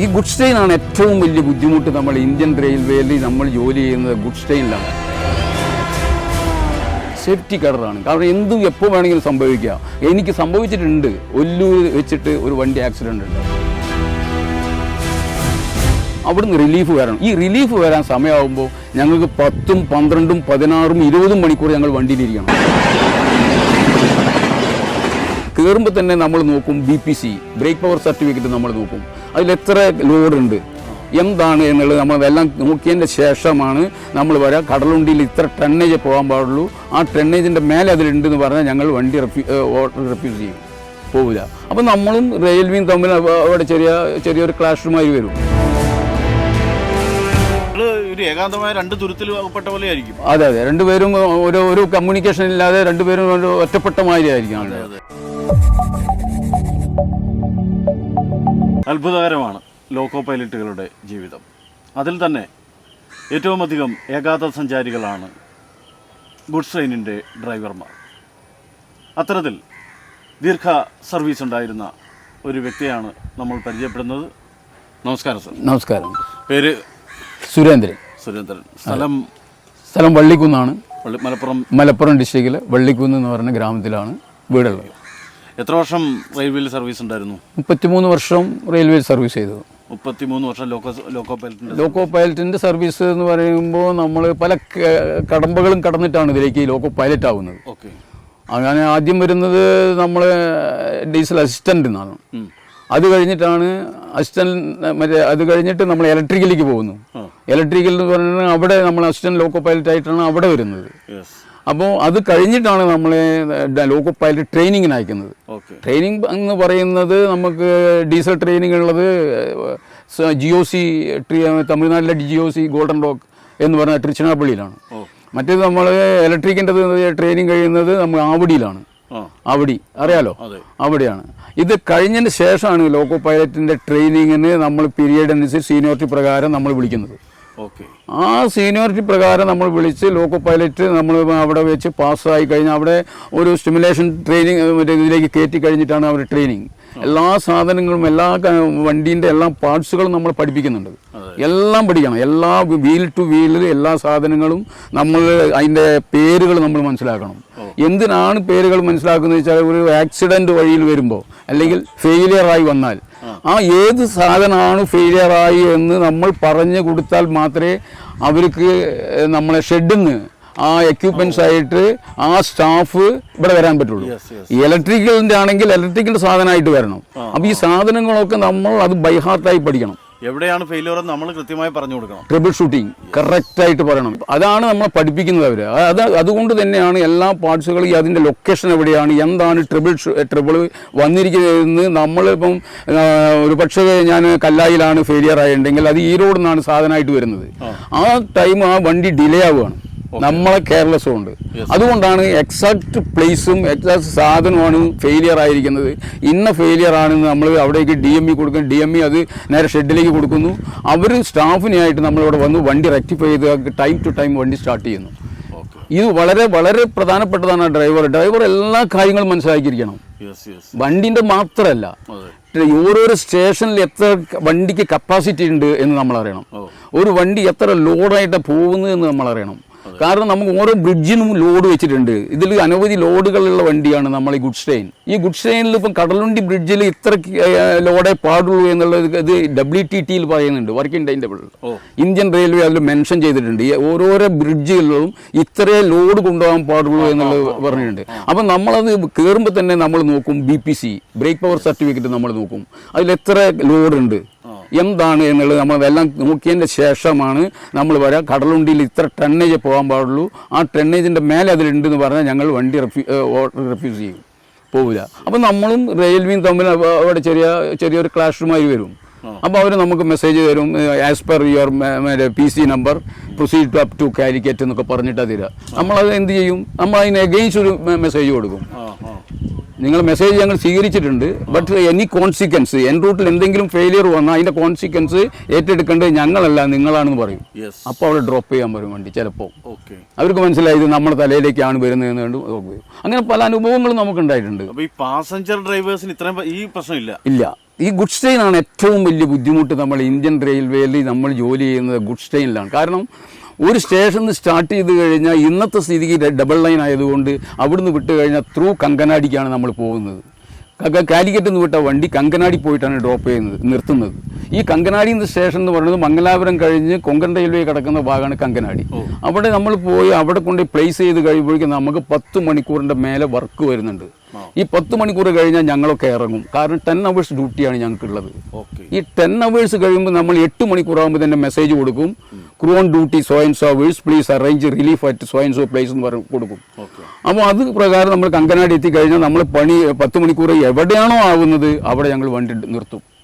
ഈ ഗുഡ് സ്റ്റെയിനാണ് ഏറ്റവും വലിയ ബുദ്ധിമുട്ട് നമ്മൾ ഇന്ത്യൻ റെയിൽവേയിൽ നമ്മൾ ജോലി ചെയ്യുന്നത് ഗുഡ് ട്രെയിനിലാണ് സേഫ്റ്റി കടറാണ് കാരണം എന്തും എപ്പോൾ വേണമെങ്കിലും സംഭവിക്കാം. എനിക്ക് സംഭവിച്ചിട്ടുണ്ട്. ഒല്ലൂർ വെച്ചിട്ട് ഒരു വണ്ടി ആക്സിഡന്റ് ഉണ്ട്. അവിടുന്ന് റിലീഫ് വരണം. ഈ റിലീഫ് വരാൻ സമയമാകുമ്പോൾ ഞങ്ങൾക്ക് പത്തും പന്ത്രണ്ടും പതിനാറും ഇരുപതും മണിക്കൂർ ഞങ്ങൾ വണ്ടിയിലിരിക്കണം കയറുമ്പോൾ തന്നെ നമ്മൾ നോക്കും B P C brake power certificate നമ്മൾ നോക്കും. അതിൽ എത്ര ലോഡ് ഉണ്ട് എന്താണ് എന്നുള്ളത് നമ്മൾ എല്ലാം നോക്കിയതിന്റെ ശേഷമാണ് നമ്മൾ വരാം കടലുണ്ടിയിൽ ഇത്ര ടണ്ണേജ് പോകാൻ പാടുള്ളൂ. ആ ടണ്ണേജിന്റെ മേലെ അതിലുണ്ടെന്ന് പറഞ്ഞാൽ ഞങ്ങൾ വണ്ടി റെഫ്യൂ ഓർഡർ റെഫ്യൂസ് ചെയ്യും. പോവില്ല. അപ്പം നമ്മളും റെയിൽവേയും തമ്മിൽ അവിടെ ചെറിയ ചെറിയൊരു ക്ലാഷുമായി വരും. ഒരു ഏകാന്തമായ രണ്ട് അകപ്പെട്ട പോലെ ആയിരിക്കും. അതെ അതെ. രണ്ടുപേരും ഒരു ഒരു കമ്മ്യൂണിക്കേഷൻ ഇല്ലാതെ രണ്ടുപേരും ഒറ്റപ്പെട്ട മാതിരി ആയിരിക്കും. അവിടെ അത്ഭുതകരമാണ് ലോക്കോ പൈലറ്റുകളുടെ ജീവിതം. അതിൽ തന്നെ ഏറ്റവും അധികം ഏകാത സഞ്ചാരികളാണ് ഗുഡ്സ് ട്രെയിനിന്റെ ഡ്രൈവർമാർ. അത്തരത്തിൽ ദീർഘ സർവീസ് ഉണ്ടായിരുന്ന ഒരു വ്യക്തിയാണ് നമ്മൾ പരിചയപ്പെടുന്നത്. നമസ്കാരം സർ. നമസ്കാരം. പേര്? സുരേന്ദ്രൻ. സുരേന്ദ്രൻ. സ്ഥലം? സ്ഥലം വള്ളിക്കുന്നാണ്. മലപ്പുറം? മലപ്പുറം ഡിസ്ട്രിക്റ്റിലെ വള്ളിക്കുന്ന് എന്ന് പറയുന്ന ഗ്രാമത്തിലാണ് വീടുള്ളത്. എത്ര വർഷം റെയിൽവേയിൽ സർവീസ് ഉണ്ടായിരുന്നു? മുപ്പത്തിമൂന്ന് വർഷം റെയിൽവേ സർവീസ് ചെയ്തു. മുപ്പത്തിമൂന്ന് വർഷം ലോക്കോ ലോക്കോ പൈലറ്റിന്റെ ലോക്കോ പൈലറ്റിന്റെ സർവീസ് എന്ന് പറയുമ്പോൾ നമ്മൾ പല കടമ്പകളും കടന്നിട്ടാണ് ഇതിലേക്ക് ലോക്കോ പൈലറ്റ് ആവുന്നത്. ഓക്കെ അങ്ങനെ ആദ്യം വരുന്നത് നമ്മൾ ഡീസൽ അസിസ്റ്റന്റ് എന്നാണ് അത് കഴിഞ്ഞിട്ടാണ് അസിസ്റ്റന്റ് മറ്റേ അത് കഴിഞ്ഞിട്ട് നമ്മൾ ഇലക്ട്രിക്കലിലേക്ക് പോകുന്നു. ഇലക്ട്രിക്കൽ എന്ന് പറഞ്ഞാൽ അവിടെ നമ്മൾ അസിസ്റ്റന്റ് ലോക്കോ പൈലറ്റ് ആയിട്ടാണ് അവിടെ വരുന്നത്. അപ്പോൾ അത് കഴിഞ്ഞിട്ടാണ് നമ്മളെ ലോക്കോ പൈലറ്റ് ട്രെയിനിങ്ങിന് അയക്കുന്നത്. ട്രെയിനിങ് എന്ന് പറയുന്നത് നമുക്ക് ഡീസൽ ട്രെയിനിങ് ഉള്ളത് ജിയോ സി തമിഴ്നാട്ടിലെ ജിയോ സി ഗോൾഡൻ റോക്ക് എന്ന് പറഞ്ഞ തൃച്ചിനാപ്പള്ളിയിലാണ്. മറ്റേത് നമ്മൾ ഇലക്ട്രിക്കിന്റെ ട്രെയിനിങ് കഴിയുന്നത് നമ്മൾ ആവടിയിലാണ്. അവിടി ആവടി. അറിയാലോ? അവിടെയാണ് ഇത് കഴിഞ്ഞതിന് ശേഷമാണ് ലോക്കോ പൈലറ്റിന്റെ ട്രെയിനിങ്ങിന് നമ്മൾ പീരിയഡ് അനുസരിച്ച് സീനിയോറിറ്റി പ്രകാരം നമ്മൾ വിളിക്കുന്നത്. ആ സീനിയോറിറ്റി പ്രകാരം നമ്മൾ വിളിച്ച് ലോക്കോ പൈലറ്റ് നമ്മൾ അവിടെ വെച്ച് പാസ്സായി കഴിഞ്ഞാൽ അവിടെ ഒരു സ്റ്റിമുലേഷൻ ട്രെയിനിങ് മറ്റേ ഇതിലേക്ക് കയറ്റി കഴിഞ്ഞിട്ടാണ് അവർ ട്രെയിനിങ്. എല്ലാ സാധനങ്ങളും എല്ലാ വണ്ടീന്റെ എല്ലാ പാർട്സുകളും നമ്മൾ പഠിപ്പിക്കുന്നുണ്ട്. എല്ലാം പഠിക്കണം. എല്ലാ വീൽ ടു വീലിൽ എല്ലാ സാധനങ്ങളും നമ്മൾ അതിന്റെ പേരുകൾ നമ്മൾ മനസ്സിലാക്കണം. എന്തിനാണ് പേരുകൾ മനസ്സിലാക്കുന്നത് വെച്ചാൽ ഒരു ആക്സിഡന്റ് വഴിയിൽ വരുമ്പോൾ അല്ലെങ്കിൽ ഫെയിലിയർ ആയി വന്നാൽ ആ ഏത് സാധനമാണ് ഫെയിലിയറായി എന്ന് നമ്മൾ പറഞ്ഞു കൊടുത്താൽ മാത്രമേ അവർക്ക് നമ്മളെ ഷെഡിന്ന് ആ എക്യുപ്മെന്റ്സ് ആയിട്ട് ആ സ്റ്റാഫ് ഇവിടെ വരാൻ പറ്റുള്ളൂ. ഇലക്ട്രിക്കലിന്റെ ആണെങ്കിൽ ഇലക്ട്രിക്കൽ സാധനമായിട്ട് വരണം. അപ്പോൾ ഈ സാധനങ്ങളൊക്കെ നമ്മൾ അത് ബൈഹാർട്ടായി പഠിക്കണം. എവിടെയാണ് ഫെയിലിയർ എന്ന് നമ്മൾ കൃത്യമായി പറഞ്ഞു കൊടുക്കണം. ട്രിബിൾ ഷൂട്ടിംഗ് കറക്റ്റ് ആയിട്ട് പറയണം. അതാണ് നമ്മൾ പഠിപ്പിക്കുന്നത് അവർ അത് അതുകൊണ്ട് തന്നെയാണ് എല്ലാ പാർട്സുകളും അതിന്റെ അതിന്റെ ലൊക്കേഷൻ എവിടെയാണ് എന്താണ് ട്രിബിൾ ട്രിബിൾ വന്നിരിക്കുന്നതെന്ന് നമ്മളിപ്പം ഒരു പക്ഷേ ഞാൻ കല്ലായിലാണ് ഫെയിലിയർ ആയിട്ടുണ്ടെങ്കിൽ അത് ഈ റോഡിൽ നിന്നാണ് സാധനമായിട്ട് വരുന്നത്. ആ. ടൈം ആ വണ്ടി ഡിലേ ആവുകയാണ്. നമ്മളെ കെയർലെസ്സും ഉണ്ട്. അതുകൊണ്ടാണ് എക്സാക്ട് പ്ലേസും എക്സാക്ട് സാധനമാണ് ഫെയിലിയർ ആയിരിക്കുന്നത്. ഇന്ന ഫെയിലിയർ ആണെന്ന് നമ്മൾ അവിടേക്ക് ഡി എം ഇ കൊടുക്കും. ഡി എം ഇ അത് നേരെ ഷെഡിലേക്ക് കൊടുക്കുന്നു. അവർ സ്റ്റാഫിനായിട്ട് നമ്മളിവിടെ വന്ന് വണ്ടി റെക്ടിഫൈ ചെയ്ത് ടൈം ടു ടൈം വണ്ടി സ്റ്റാർട്ട് ചെയ്യുന്നു. ഇത് വളരെ വളരെ പ്രധാനപ്പെട്ടതാണ് ഡ്രൈവർ ഡ്രൈവർ എല്ലാ കാര്യങ്ങളും മനസ്സിലാക്കിയിരിക്കണം. വണ്ടിന്റെ മാത്രമല്ല. ഓരോരോ സ്റ്റേഷനിൽ എത്ര വണ്ടിക്ക് കപ്പാസിറ്റി ഉണ്ട് എന്ന് നമ്മൾ അറിയണം ഒരു വണ്ടി എത്ര ലോഡായിട്ട് പോകുന്നു എന്ന് നമ്മൾ അറിയണം കാരണം നമുക്ക് ഓരോ ബ്രിഡ്ജിനും ലോഡ് വെച്ചിട്ടുണ്ട്. ഇതിൽ അനവധി ലോഡുകളുള്ള വണ്ടിയാണ് നമ്മൾ ഈ ഗുഡ്സ് ട്രെയിൻ ഈ ഗുഡ്സ് ട്രെയിനിൽ ഇപ്പം കടലുണ്ടി ബ്രിഡ്ജിൽ ഇത്ര ലോഡേ പാടുള്ളൂ എന്നുള്ളത് ഇത് ഡബ്ല്യു ടി ടിയിൽ പറയുന്നുണ്ട് working time table Indian railway അതിൽ മെൻഷൻ ചെയ്തിട്ടുണ്ട്. ഈ ഓരോരോ ബ്രിഡ്ജുകളിലും ഇത്രേ ലോഡ് കൊണ്ടുപോകാൻ പാടുള്ളൂ എന്നുള്ളത് പറഞ്ഞിട്ടുണ്ട്. അപ്പം നമ്മളത് കയറുമ്പോൾ തന്നെ നമ്മൾ നോക്കും B P C brake power certificate നമ്മൾ നോക്കും. അതിൽ എത്ര ലോഡ് ഉണ്ട് എന്താണ് എന്നുള്ളത് നമ്മൾ എല്ലാം നോക്കിയതിന്റെ ശേഷമാണ് നമ്മൾ വരാം കടലുണ്ടിയിൽ ഇത്ര ടണ്ണേജ് പോകാൻ പാടുള്ളൂ. ആ ടണ്ണേജിന്റെ മേലെ അതിലുണ്ടെന്ന് പറഞ്ഞാൽ ഞങ്ങൾ വണ്ടി റെഫ്യൂ ഓർഡർ റെഫ്യൂസ് ചെയ്യും. പോവില്ല. അപ്പം നമ്മളും റെയിൽവേയും തമ്മിൽ അവിടെ ചെറിയ ചെറിയൊരു ക്ലാഷുമായി വരും. അപ്പോൾ അവർ നമുക്ക് മെസ്സേജ് തരും as per your P C number proceed to up to Calicut എന്നൊക്കെ പറഞ്ഞിട്ടാണ് തരിക നമ്മളത് എന്ത് ചെയ്യും? നമ്മൾ അതിന് എഗെയിൻസ്റ്റ് ഒരു മെസ്സേജ് കൊടുക്കും. നിങ്ങൾ മെസ്സേജ് ഞങ്ങൾ സ്വീകരിച്ചിട്ടുണ്ട്. ബട്ട് എനി കോൺസിക്വൻസ് എൻ റൂട്ടിൽ എന്തെങ്കിലും ഫെയിലിയർ വന്നാൽ അതിന്റെ കോൺസിക്വൻസ് ഏറ്റെടുക്കേണ്ടത് ഞങ്ങളല്ല നിങ്ങളാണെന്ന് പറയും. അപ്പോൾ അവിടെ ഡ്രോപ്പ് ചെയ്യാൻ വരും വണ്ടി ചിലപ്പോൾ ഓക്കെ അവർക്ക് മനസ്സിലായി ഇത് നമ്മുടെ തലയിലേക്കാണ് വരുന്നതെന്ന് കണ്ട്. അങ്ങനെ പല അനുഭവങ്ങളും നമുക്ക് ഉണ്ടായിട്ടുണ്ട് ഈ പാസഞ്ചർ ഡ്രൈവേഴ്സിന് ഇത്രയും ഈ പ്രശ്നമില്ല? ഇല്ല. ഈ ഗുഡ്സ് ട്രെയിനാണ് ഏറ്റവും വലിയ ബുദ്ധിമുട്ട് നമ്മൾ ഇന്ത്യൻ റെയിൽവേയിൽ നമ്മൾ ജോലി ചെയ്യുന്നത് ഗുഡ്സ് ട്രെയിനിലാണ് കാരണം ഒരു സ്റ്റേഷനിൽ സ്റ്റാർട്ട് ചെയ്ത് കഴിഞ്ഞാൽ ഇന്നത്തെ സ്ഥിതിക്ക് ഡബിൾ ലൈൻ ആയതുകൊണ്ട് അവിടുന്ന് വിട്ട് കഴിഞ്ഞാൽ ത്രൂ കങ്കനാടിക്കാണ് നമ്മൾ പോകുന്നത്. ക- കാലിക്കറ്റ് നിന്ന് വിട്ട വണ്ടി കങ്കനാടി പോയിട്ടാണ് ഡ്രോപ്പ് ചെയ്യുന്നത് നിർത്തുന്നത്. ഈ കങ്കനാടി എന്ന സ്റ്റേഷൻ എന്ന് പറയുന്നത് മംഗലാപുരം കഴിഞ്ഞ് കൊങ്കൺ റെയിൽവേ കിടക്കുന്ന ഭാഗമാണ് കങ്കനാടി. അവിടെ നമ്മൾ പോയി അവിടെ കൊണ്ട് പ്ലേസ് ചെയ്ത് കഴിയുമ്പോഴേക്കും നമുക്ക് പത്ത് മണിക്കൂറിന്റെ മേലെ വർക്ക് വരുന്നുണ്ട്. ഈ പത്ത് മണിക്കൂർ കഴിഞ്ഞാൽ ഞങ്ങളൊക്കെ ഇറങ്ങും. കാരണം ടെൻ അവേഴ്സ് ഡ്യൂട്ടിയാണ് ഞങ്ങൾക്കുള്ളത്. ഓക്കെ. ഈ ടെൻ അവേഴ്സ് കഴിയുമ്പോൾ നമ്മൾ എട്ട് മണിക്കൂർ ആകുമ്പോൾ തന്നെ മെസ്സേജ് കൊടുക്കും. Crew on duty so and so hours please arrange relief at so and so place എന്ന് പറഞ്ഞ് കൊടുക്കും. ഓക്കെ. അപ്പോൾ അത് പ്രകാരം നമ്മൾ കങ്കനാടി എത്തിക്കഴിഞ്ഞാൽ നമ്മൾ പണി പത്ത് മണിക്കൂർ എവിടെയാണോ ആവുന്നത് അവിടെ ഞങ്ങൾ വണ്ടി നിർത്തും. യെസ്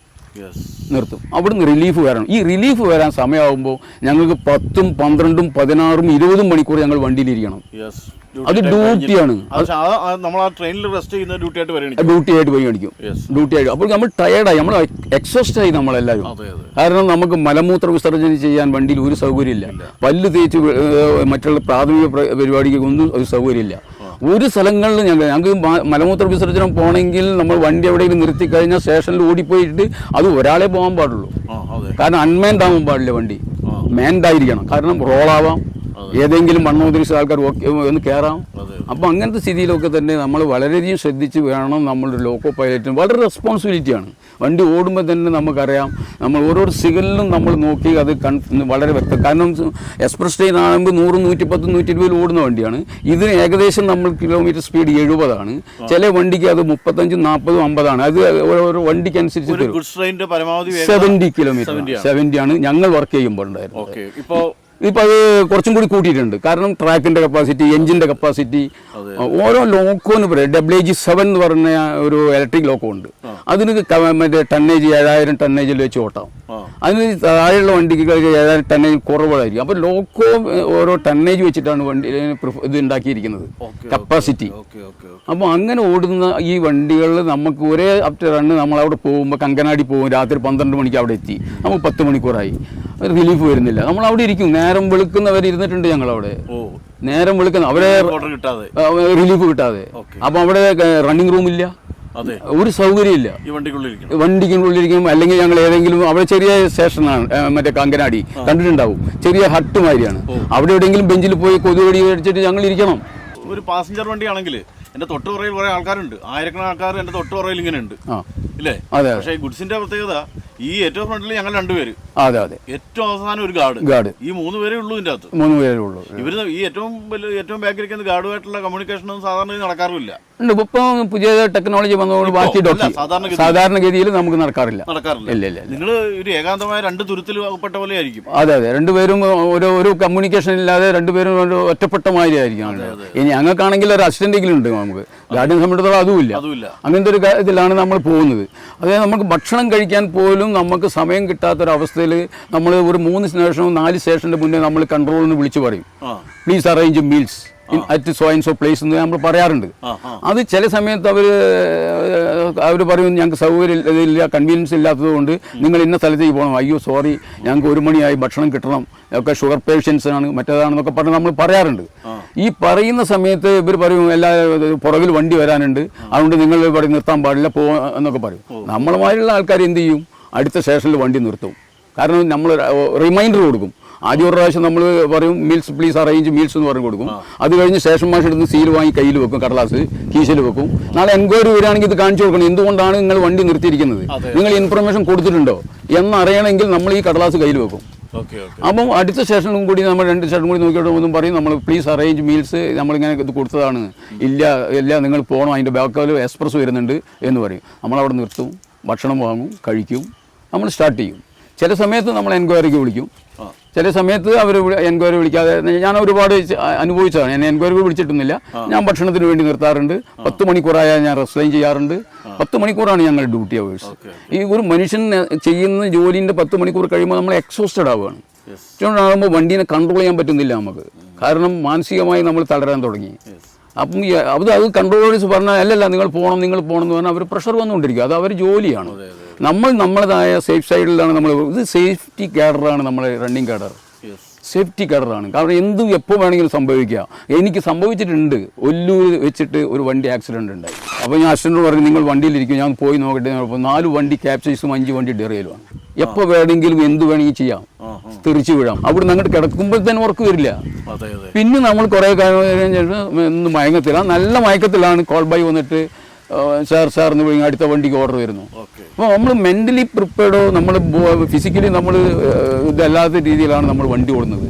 നിർത്തും. അവിടുന്ന് റിലീഫ് വരണം. ഈ റിലീഫ് വരാൻ സമയമാകുമ്പോൾ ഞങ്ങൾക്ക് പത്തും പന്ത്രണ്ടും പതിനാറും ഇരുപതും മണിക്കൂർ ഞങ്ങൾ വണ്ടിയിലിരിക്കണം അത് ഡ്യൂട്ടിയാണ് നമ്മൾ ആ ട്രെയിനിൽ റെസ്റ്റ് ചെയ്യുന്ന ഡ്യൂട്ടി ആയിട്ട് ഡ്യൂട്ടി ആയിട്ട് പോയി കാണിക്കും ഡ്യൂട്ടി ആയിട്ട്. അപ്പോൾ നമ്മൾ ടയേർഡായി നമ്മൾ എക്സോസ്റ്റ് ആയി നമ്മളെല്ലാവരും. കാരണം നമുക്ക് മലമൂത്ര വിസർജനം ചെയ്യാൻ വണ്ടിയിൽ ഒരു സൗകര്യമില്ല. പല്ല് തേച്ച് മറ്റുള്ള പ്രാഥമിക പരിപാടിക്ക് ഒന്നും ഒരു സൗകര്യമില്ല. ഒരു സ്ഥലങ്ങളിൽ ഞങ്ങൾ ഞങ്ങൾക്ക് മലമൂത്ര വിസർജനം പോകണമെങ്കിൽ നമ്മൾ വണ്ടി എവിടെയെങ്കിലും നിർത്തി കഴിഞ്ഞാൽ സ്റ്റേഷനിൽ ഓടിപ്പോയിട്ട് അത് ഒരാളെ പോകാൻ പാടുള്ളൂ. കാരണം അൺമാൻഡ് ആവാൻ പാടില്ല വണ്ടി. ആ. മാൻഡ് ആയിരിക്കണം. കാരണം റോളാവാം ഏതെങ്കിലും മണ്ണോതിരിച്ച ആൾക്കാർ ഓക്കെ ഒന്ന് കയറാം. അപ്പം അപ്പോൾ അങ്ങനത്തെ സ്ഥിതിയിലൊക്കെ തന്നെ നമ്മൾ വളരെയധികം ശ്രദ്ധിച്ച് വേണം നമ്മളൊരു ലോക്കോ പൈലറ്റിന് വളരെ റെസ്പോൺസിബിലിറ്റിയാണ് വണ്ടി ഓടുമ്പോൾ തന്നെ നമുക്കറിയാം. നമ്മൾ ഓരോ സിഗ്നലിലും നമ്മൾ നോക്കി അത് കൺ വളരെ വ്യക്തം. കാരണം എക്സ്പ്രസ് ട്രെയിൻ ആകുമ്പോൾ നൂറ് നൂറ്റിപ്പത്ത് നൂറ്റി ഇരുപതിൽ ഓടുന്ന വണ്ടിയാണ്. ഇതിന് ഏകദേശം നമ്മൾ കിലോമീറ്റർ സ്പീഡ് എഴുപതാണ്. ചില വണ്ടിക്ക് അത് മുപ്പത്തഞ്ചും നാൽപ്പതും അമ്പതാണ്. അത് ഓരോ വണ്ടിക്ക് അനുസരിച്ച് സെവന്റി കിലോമീറ്റർ സെവന്റി ആണ്. ഞങ്ങൾ വർക്ക് ചെയ്യുമ്പോൾ ഉണ്ടായിരുന്നു ഓക്കെ ഇപ്പോ ഇപ്പൊ അത് കുറച്ചും കൂടി കൂട്ടിയിട്ടുണ്ട്. കാരണം ട്രാക്കിന്റെ കപ്പാസിറ്റി എഞ്ചിന്റെ കപ്പാസിറ്റി ഓരോ ലോക്കോന്ന് പറയാം. ഡബ്ല്യു ജി സെവൻ എന്ന് പറഞ്ഞ ഒരു ഇലക്ട്രിക് ലോക്കോ ഉണ്ട്. അതിന് മറ്റേ ടണ്ണേജ് ഏഴായിരം ടണ്ണേജിൽ വെച്ച് ഓട്ടാം. അതിന് താഴെയുള്ള വണ്ടിക്ക് ഏഴായിരം ടണ്ണേജ് കുറവായിരിക്കും അപ്പോൾ ലോക്കോ ഓരോ ടണ്ണേജ് വെച്ചിട്ടാണ് വണ്ടി ഇത് ഉണ്ടാക്കിയിരിക്കുന്നത്. കപ്പാസിറ്റി അപ്പോൾ അങ്ങനെ ഓടുന്ന ഈ വണ്ടികളിൽ നമുക്ക് ഒരേ അപ്റ്റർ റണ്ണ് നമ്മൾ അവിടെ പോകുമ്പോൾ കങ്കനാടി പോകും. രാത്രി പന്ത്രണ്ട് മണിക്ക് അവിടെ എത്തി. നമുക്ക് പത്ത് മണിക്കൂറായി. റിലീഫ് വരുന്നില്ല. നമ്മൾ അവിടെ ഇരിക്കും. നേരം വെളുക്കുന്നവർ ഇരുന്നിട്ടുണ്ട് ഞങ്ങൾ അവിടെ നേരം വെളുക്കുന്ന അവരെ റിലീഫ് കിട്ടാതെ. അപ്പൊ അവിടെ റണ്ണിങ് റൂം ഇല്ല. ഒരു സൗകര്യമില്ല വണ്ടിക്കുള്ളിലിരിക്കും അല്ലെങ്കിൽ ഞങ്ങൾ ഏതെങ്കിലും അവിടെ ചെറിയ സ്റ്റേഷനാണ് ആണ്. മറ്റേ കങ്കനാടി. കണ്ടിട്ടുണ്ടാവും. ചെറിയ ഹട്ട് മാതിരിയാണ്. അവിടെ എവിടെയെങ്കിലും ബെഞ്ചിൽ പോയി കൊതുകടി അടിച്ചിട്ട് ഞങ്ങൾ ഇരിക്കണം. ഒരു പാസഞ്ചർ വണ്ടിയാണെങ്കിൽ എന്റെ തൊട്ടുപുറയിൽ കുറെ ആൾക്കാരുണ്ട്. ആയിരക്കണക്കിന് ആൾക്കാർ എന്റെ തൊട്ടുപുറയിൽ ഇങ്ങനെ ഉണ്ട് ഇല്ലേ? അതെ പക്ഷേ ഗുഡ്സിന്റെ പ്രത്യേകത ഈ ഏറ്റവും ഫ്രണ്ടിൽ ഞങ്ങൾ രണ്ടുപേര്. അതെ അതെ. ഏറ്റവും അവസാനം ഒരു ഗാർഡ് ഗാർഡ് ഈ മൂന്ന് പേരേ ഉള്ളൂ ഇതിന്റെ അകത്ത്. മൂന്ന് പേരേ ഉള്ളൂ. ഇവർ ഈ ഏറ്റവും ഏറ്റവും ബാക്കിലിരിക്കുന്ന ഗാർഡുമായിട്ടുള്ള കമ്മ്യൂണിക്കേഷനും സാധാരണ നടക്കാറില്ല ഇപ്പം പുതിയ ടെക്നോളജി വന്നതുകൊണ്ട് ബാക്കി സാധാരണ സാധാരണഗതിയിൽ. നമുക്ക് നടക്കാറില്ല. നടക്കാറില്ല. നിങ്ങൾ ഒരു ഏകാന്തമായ രണ്ട് തുരുത്തിൽ അകപ്പെട്ട പോലെ ആയിരിക്കും. അതെ അതെ. രണ്ടുപേരും ഒരു ഒരു കമ്മ്യൂണിക്കേഷൻ ഇല്ലാതെ രണ്ടുപേരും ഒരു ഒറ്റപ്പെട്ട മാതിരി ആയിരിക്കും ഇനി ഞങ്ങൾക്കാണെങ്കിൽ ഒരു അസിസ്റ്റന്റെങ്കിലും ഉണ്ട് നമുക്ക്. ഗാർഡിയൻ സംബന്ധിച്ചിടത്തോളം അതുമില്ല. അങ്ങനത്തെ ഒരു ഇതിലാണ് നമ്മൾ പോകുന്നത്. അതായത് നമുക്ക് ഭക്ഷണം കഴിക്കാൻ പോലും നമുക്ക് സമയം കിട്ടാത്തൊരവസ്ഥയിൽ നമ്മൾ ഒരു മൂന്ന് സ്റ്റേഷനും നാല് സ്റ്റേഷന്റെ മുന്നേ നമ്മൾ കൺട്രോളിൽ നിന്ന് വിളിച്ചു പറയും. Please arrange meals at so and so place എന്ന് നമ്മൾ പറയാറുണ്ട്. അത് ചില സമയത്ത് അവർ അവർ പറയും ഞങ്ങൾക്ക് സൗകര്യം ഇല്ല കൺവീനിയൻസ് ഇല്ലാത്തത് കൊണ്ട് നിങ്ങൾ ഇന്ന സ്ഥലത്തേക്ക് പോകണം. അയ്യോ സോറി ഞങ്ങൾക്ക് ഒരു മണിയായി ഭക്ഷണം കിട്ടണം. ഒക്കെ ഷുഗർ പേഷ്യൻസ് ആണ് മറ്റേതാണെന്നൊക്കെ പറഞ്ഞ് നമ്മൾ പറയാറുണ്ട്. ഈ പറയുന്ന സമയത്ത് ഇവർ പറയും എല്ലാ പുറകിൽ വണ്ടി വരാനുണ്ട്. അതുകൊണ്ട് നിങ്ങൾ ഇവിടെ നിർത്താൻ പാടില്ല പോ എന്നൊക്കെ പറയും. നമ്മളുമായുള്ള ആൾക്കാർ എന്ത് ചെയ്യും? അടുത്ത സ്റ്റേഷനിൽ വണ്ടി നിർത്തും. കാരണം നമ്മൾ റിമൈൻഡർ കൊടുക്കും. ആദ്യം ഒരു പ്രാവശ്യം നമ്മൾ പറയും മീൽസ് പ്ലീസ് അറേഞ്ച് മീൽസ് എന്ന് പറഞ്ഞു കൊടുക്കും. അത് കഴിഞ്ഞ് സ്റ്റേഷൻ മാഷ് എടുത്ത് സീൽ വാങ്ങി കയ്യിൽ വെക്കും കടലാസ് കീശയിൽ വെക്കും. നാളെ എൻക്വയറി വരികയാണെങ്കിൽ ഇത് കാണിച്ചു കൊടുക്കണം. എന്തുകൊണ്ടാണ് നിങ്ങൾ വണ്ടി നിർത്തിയിരിക്കുന്നത്? നിങ്ങൾ ഇൻഫർമേഷൻ കൊടുത്തിട്ടുണ്ടോ? എന്നറിയണമെങ്കിൽ നമ്മൾ ഈ കടലാസ് കയ്യിൽ വെക്കും. അപ്പം അടുത്ത സ്റ്റേഷനും കൂടി നമ്മൾ രണ്ട് സ്റ്റേഷൻ കൂടി നോക്കിയിട്ട് പറയും. നമ്മൾ പ്ലീസ് അറേഞ്ച് മീൽസ് നമ്മളിങ്ങനെ ഇത് കൊടുത്തതാണ്. ഇല്ല ഇല്ല നിങ്ങൾ പോകണം. അതിന്റെ ബാക്കിൽ എക്സ്പ്രസ് വരുന്നുണ്ട് എന്ന് പറയും. നമ്മൾ അവിടെ നിർത്തും ഭക്ഷണം വാങ്ങും കഴിക്കും. നമ്മൾ സ്റ്റാർട്ട് ചെയ്യും. ചില സമയത്ത് നമ്മൾ എൻക്വയറിക്ക് വിളിക്കും. ചില സമയത്ത് അവർ എൻക്വയറി വിളിക്കാതെ ഞാൻ ഒരുപാട് അനുഭവിച്ചതാണ്. ഞാൻ എൻക്വയറി വിളിച്ചിട്ടൊന്നുമില്ല. ഞാൻ ഭക്ഷണത്തിന് വേണ്ടി നിർത്താറുണ്ട്. പത്ത് മണിക്കൂറായാൽ ഞാൻ റെസ്ലൈൻ ചെയ്യാറുണ്ട്. പത്ത് മണിക്കൂറാണ് ഞങ്ങൾ ഡ്യൂട്ടി അവേഴ്സ് ഈ ഒരു മനുഷ്യൻ ചെയ്യുന്ന ജോലിന്റെ പത്ത് മണിക്കൂർ കഴിയുമ്പോൾ നമ്മൾ എക്സോസ്റ്റഡ് ആവുകയാണ്. ചൂണ്ടാകുമ്പോൾ വണ്ടീനെ കൺട്രോൾ ചെയ്യാൻ പറ്റുന്നില്ല നമുക്ക്. കാരണം മാനസികമായി നമ്മൾ തളരാൻ തുടങ്ങി. അപ്പം അത് അത് കൺട്രോളേഴ്സ് പറഞ്ഞാൽ അല്ലല്ല നിങ്ങൾ പോകണം നിങ്ങൾ പോകണം എന്ന് പറഞ്ഞാൽ അവർ പ്രഷർ വന്നുകൊണ്ടിരിക്കും. അത് അവർ ജോലിയാണ്. നമ്മൾ നമ്മളതായ സേഫ് സൈഡിലാണ് നമ്മൾ ഇത് സേഫ്റ്റി കാഡറാണ് നമ്മളെ റണ്ണിങ് കാഡർ. സേഫ്റ്റി കാഡറാണ്. കാരണം എന്തും എപ്പോൾ വേണമെങ്കിലും സംഭവിക്കാം. എനിക്ക് സംഭവിച്ചിട്ടുണ്ട്. ഒല്ലൂർ വെച്ചിട്ട് ഒരു വണ്ടി ആക്സിഡന്റ് ഉണ്ടായി. അപ്പോൾ ഞാൻ അച്ഛനോട് പറഞ്ഞു നിങ്ങൾ വണ്ടിയിലിരിക്കും. ഞാൻ പോയി നോക്കട്ടെ. അപ്പോൾ നാല് വണ്ടി ക്യാപ്ചേഴ്സും അഞ്ച് വണ്ടി ഡെറിയലുമാണ് എപ്പോൾ വേണമെങ്കിലും എന്ത് വേണമെങ്കിൽ ചെയ്യാം. തിരിച്ചു വിടാം. തെറിച്ച് വീഴാം അവിടെ അങ്ങോട്ട് കിടക്കുമ്പോൾ തന്നെ ഉറക്ക് വരില്ല. പിന്നെ നമ്മൾ കുറേ കാലം മയങ്ങത്തില്ല നല്ല മയക്കത്തിലാണ്. കോൾ ബൈ വന്നിട്ട് സാർ സാർ എന്ന് വിളിക്കും അടുത്ത വണ്ടിക്ക് ഓർഡർ വരുന്നു. അപ്പോൾ നമ്മൾ മെന്റലി പ്രിപ്പയർഡോ നമ്മൾ ഫിസിക്കലി നമ്മൾ ഇതല്ലാത്ത രീതിയിലാണ് നമ്മൾ വണ്ടി ഓടുന്നത്.